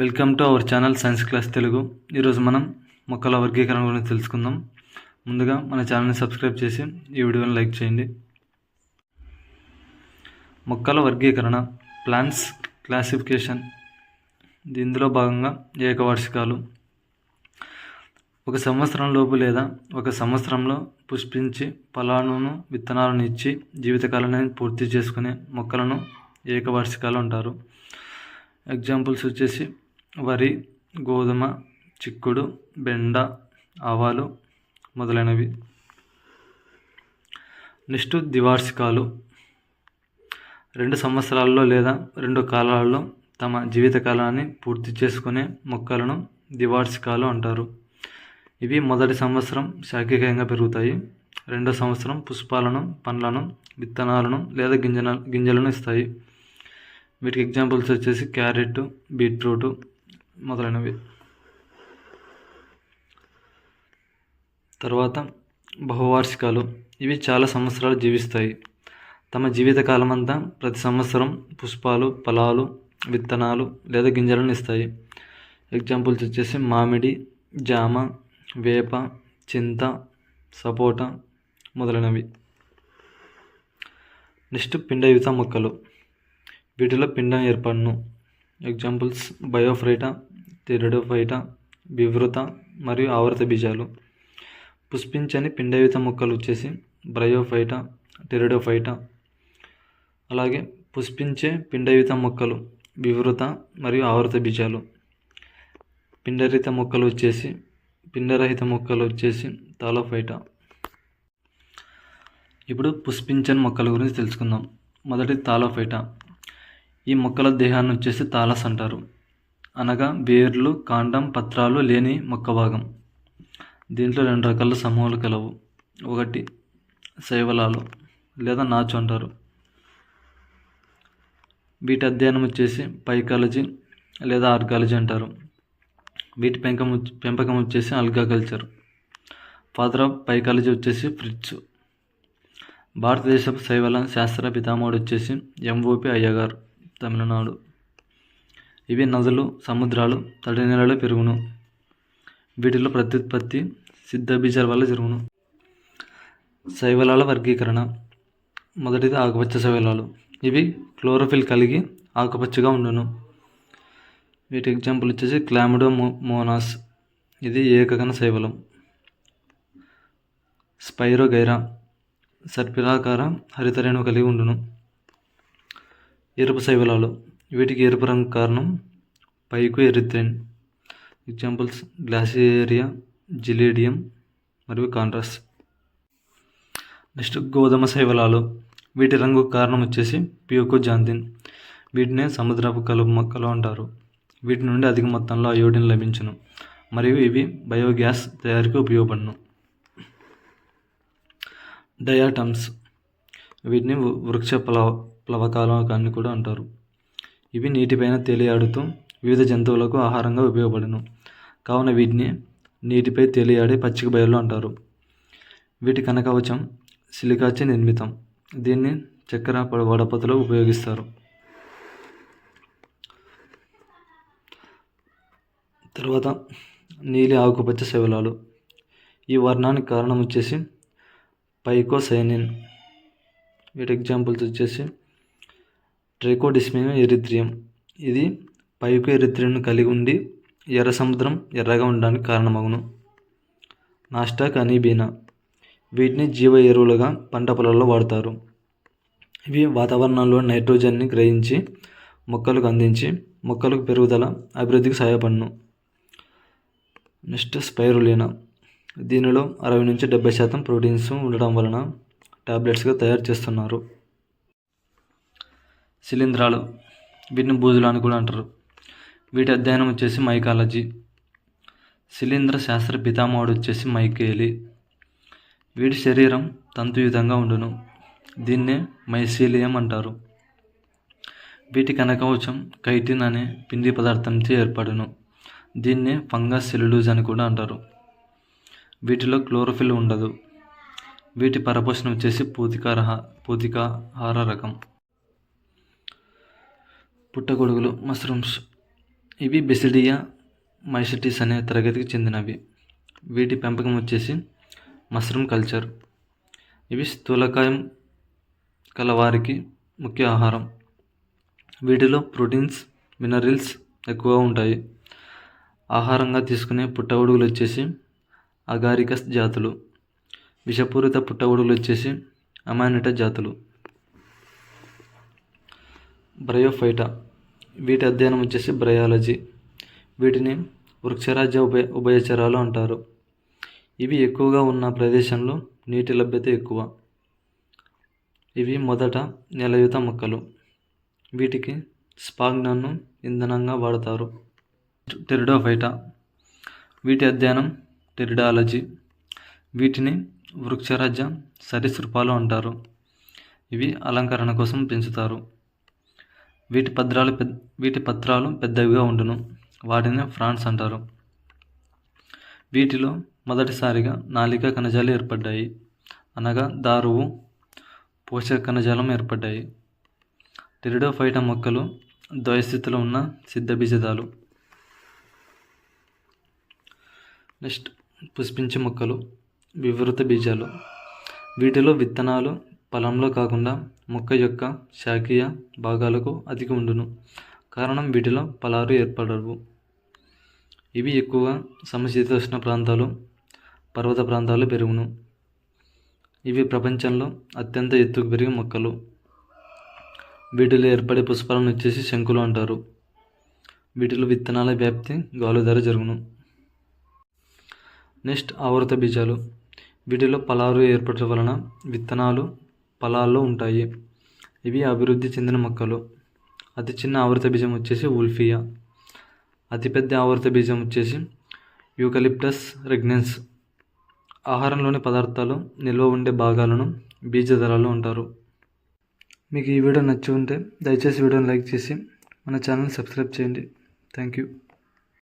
Welcome to our channel science class Telugu ఈరోజు మనం మొక్కల వర్గీకరణ గురించి తెలుసుకుందాం. ముందుగా మన ఛానల్ని సబ్స్క్రైబ్ చేసి ఈ వీడియోని లైక్ చేయండి. మొక్కల వర్గీకరణ ప్లాంట్స్ క్లాసిఫికేషన్ ఇందులో భాగంగా ఏకవార్షికాలు. ఒక సంవత్సరం లోపు లేదా ఒక సంవత్సరంలో పుష్పించి ఫలాలను విత్తనాలను ఇచ్చి జీవితకాలాన్ని పూర్తి చేసుకునే మొక్కలను ఏకవార్షికాలు అంటారు. ఎగ్జాంపుల్స్ వచ్చేసి వరి గోధుమ చిక్కుడు బెండ ఆవాలు మొదలైనవి. నెక్స్ట్ ద్వివార్షికాలు. రెండు సంవత్సరాల్లో లేదా రెండు కాలాల్లో తమ జీవితకాలాన్ని పూర్తి చేసుకునే మొక్కలను ద్వివార్షికాలు అంటారు. ఇవి మొదటి సంవత్సరం శాఖికంగా పెరుగుతాయి. రెండో సంవత్సరం పుష్పాలను పండ్లను విత్తనాలను లేదా గింజన గింజలను ఇస్తాయి. వీటికి ఎగ్జాంపుల్స్ వచ్చేసి క్యారెట్ బీట్రూటు మొదలైనవి. తర్వాత బహువార్షికాలు. ఇవి చాలా సంవత్సరాలు జీవిస్తాయి. తమ జీవితకాలం అంతా ప్రతి సంవత్సరం పుష్పాలు ఫలాలు విత్తనాలు లేదా గింజలను ఇస్తాయి. ఎగ్జాంపుల్స్ వచ్చేసి మామిడి జామ వేప చింత సపోటా మొదలైనవి. నెక్స్ట్ పిండయుత మొక్కలు. వీటిలో పిండం ఏర్పడును. ఎగ్జాంపుల్స్ బయోఫ్రైటా టెరిడోఫైటా వివృత మరియు ఆవృత బీజాలు. పుష్పించని పిండయుత మొక్కలు వచ్చేసి బ్రయోఫైటా టెరిడోఫైటా అలాగే పుష్పించే పిండయుత మొక్కలు వివృత మరియు ఆవృత బీజాలు. పిండరహిత మొక్కలు వచ్చేసి పిండరహిత మొక్కలు వచ్చేసి తాలోఫైటా. ఇప్పుడు పుష్పించని మొక్కల గురించి తెలుసుకుందాం. మొదటి తాలోఫైటా. ఈ మొక్కల దేహాన్ని వచ్చేసి తాలస్ అంటారు. అనగా వేర్లు కాండం పత్రాలు లేని మొక్క భాగం. దీంట్లో రెండు రకాల సమూహాలు కలవు. ఒకటి శైవలాలు లేదా నాచు అంటారు. వీటి అధ్యయనం వచ్చేసి పైకాలజీ లేదా ఆర్గాలజీ అంటారు. వీటి పెంకం పెంపకం వచ్చేసి అల్గాకల్చర్. ఫాదర్ ఆఫ్ పైకాలజీ వచ్చేసి ఫ్రిడ్జ్ భారతదేశపు శైవల శాస్త్ర పితామహుడు వచ్చేసి ఎంఓపి అయ్యగారు. తమిళనాడు. ఇవి నదులు సముద్రాలు తడి నేలలో పెరుగును. వీటిలో ప్రత్యుత్పత్తి సిద్ధ బీజాల వల్ల జరుగును. శైవలాల వర్గీకరణ. మొదటిది ఆకుపచ్చ శైవలాలు. ఇవి క్లోరోఫిల్ కలిగి ఆకుపచ్చగా ఉండును. వీటి ఎగ్జాంపుల్ వచ్చేసి క్లామిడో మో మోనాస్ ఇది ఏకగణ శైవలం. స్పైరోగైరా సర్పిలాకార హరితరేణు కలిగి ఉండును. ఎరుపు శైవలాలు. వీటికి ఎరుపు రంగు కారణం పైకు ఎరిత్రెన్. ఎగ్జాంపుల్స్ గ్లాసియేరియా జిలేడియం మరియు కాంట్రాస్ నెక్స్ట్ గోధుమ శైవలాలు. వీటి రంగు కారణం వచ్చేసి పియోకో జాంతిన్ వీటినే సముద్రపు కలుపు మొక్కలు అంటారు. వీటి నుండి అధిక మొత్తంలో అయోడిన్ లభించును. మరియు ఇవి బయోగ్యాస్ తయారీకి ఉపయోగపడును. డయాటమ్స్ వీటిని వృక్ష ప్లవ ప్లవకాలం అని కూడా అంటారు. ఇవి నీటిపైన తేలియాడుతూ వివిధ జంతువులకు ఆహారంగా ఉపయోగపడును. కావున వీటిని నీటిపై తేలియాడే పచ్చిక బయళ్ళు అంటారు. వీటి కనకవచం సిలికాచే నిర్మితం. దీన్ని చక్కెర వడపతిలో ఉపయోగిస్తారు. తర్వాత నీలి ఆకుపచ్చ శవలాలు ఈ వర్ణానికి కారణం వచ్చేసి పైకోసైనిన్. వీటి ఎగ్జాంపుల్స్ వచ్చేసి ట్రైకోడిస్మియం ఎరిత్రియం. ఇది పైకు ఎరిత్రియం కలిగి ఉండి ఎర్ర సముద్రం ఎర్రగా ఉండడానికి కారణమగును. నాస్టాక్ అనీబీనా. వీటిని జీవ ఎరువులుగా పంట పొలాల్లో వాడతారు. ఇవి వాతావరణంలో నైట్రోజన్ని గ్రహించి మొక్కలకు అందించి మొక్కలకు పెరుగుదల అభివృద్ధికి సహాయపడును. నెక్స్ట్ స్పైరులీనా దీనిలో అరవై నుంచి డెబ్బై శాతం ప్రోటీన్స్ ఉండడం వలన టాబ్లెట్స్గా తయారు చేస్తున్నారు. శిలీంధ్రాలు వీటిని బూజులు అని కూడా అంటారు. వీటి అధ్యయనం వచ్చేసి మైకాలజీ. శిలీంధ్ర శాస్త్ర పితామహుడు వచ్చేసి మైకేలి. వీటి శరీరం తంతుయుతంగా ఉండును. దీన్నే మైసీలియం అంటారు. వీటి కనకవచం కైటిన్ అనే పిండి పదార్థంతో ఏర్పడును. దీన్నే ఫంగస్ సెల్యులూజ్ అని కూడా అంటారు. వీటిలో క్లోరోఫిల్ ఉండదు. వీటి పరపోషణ వచ్చేసి పూతికారహ పూతికాహార రకం. పుట్టగొడుగులు మష్రూమ్స్. ఇవి బెసిడియా మైసిటీస్ అనే తరగతికి చెందినవి. వీటి పెంపకం వచ్చేసి మష్రూమ్ కల్చర్. ఇవి స్థూలకాయం కలవారికి ముఖ్య ఆహారం. వీటిలో ప్రోటీన్స్ మినరల్స్ ఎక్కువ ఉంటాయి. ఆహారంగా తీసుకునే పుట్టగొడుగులు వచ్చేసి అగారికస్ జాతులు. విషపూరిత పుట్టగొడుగులు వచ్చేసి అమానిటా జాతులు. బ్రయోఫైటా వీటి అధ్యయనం వచ్చేసి బ్రయాలజీ వీటిని వృక్షరాజ్య ఉభయ ఉభయచరాలు అంటారు. ఇవి ఎక్కువగా ఉన్న ప్రదేశంలో నీటి లభ్యత ఎక్కువ. ఇవి మొదట నెలయుత మొక్కలు. వీటికి స్పాగ్నన్ను ఇంధనంగా వాడతారు. టెరిడోఫైటా. వీటి అధ్యయనం టెరిడాలజీ. వీటిని వృక్షరాజ్య సరీసృపాలు అంటారు. ఇవి అలంకరణ కోసం పెంచుతారు. వీటి పత్రాలు వీటి పత్రాలు పెద్దవిగా ఉండును. వాటిని ఫ్రాన్స్ అంటారు. వీటిలో మొదటిసారిగా నాలిక కణజాలు ఏర్పడ్డాయి. అనగా దారువు పోషక కణజాలం ఏర్పడ్డాయి. టెరిడోఫైటా మొక్కలు ద్వయస్థితిలో ఉన్న సిద్ధబీజదాలు నెక్స్ట్ పుష్పించే మొక్కలు వివృత బీజాలు. వీటిలో విత్తనాలు ఫలంలో కాకుండా మొక్క యొక్క శాఖీయ భాగాలకు అధిక ఉండును. కారణం వీటిలో ఫలాలు ఏర్పడవు. ఇవి ఎక్కువగా సమశీతోష్ణ ప్రాంతాలు పర్వత ప్రాంతాలు పెరుగును. ఇవి ప్రపంచంలో అత్యంత ఎత్తుకు పెరిగే మొక్కలు. వీటిలో ఏర్పడే పుష్పాలను వచ్చేసి శంకులు అంటారు. వీటిలో విత్తనాల వ్యాప్తి గాలి ధర జరుగును. నెక్స్ట్ ఆవృత బీజాలు. వీటిలో పలారు ఏర్పడటం వలన విత్తనాలు ఫలాల్లో ఉంటాయి. ఇవి అభివృద్ధి చెందిన మొక్కలు. అతి చిన్న ఆవృత బీజం వచ్చేసి ఉల్ఫియా. అతిపెద్ద ఆవృత బీజం వచ్చేసి యూకలిప్టస్ రెగ్నెన్స్. ఆహారంలోని పదార్థాలు నిల్వ ఉండే భాగాలను బీజదళాలు అంటారు మీకు ఈ వీడియో నచ్చి ఉంటే దయచేసి వీడియోని లైక్ చేసి మన ఛానల్ సబ్స్క్రైబ్ చేయండి. Thank you.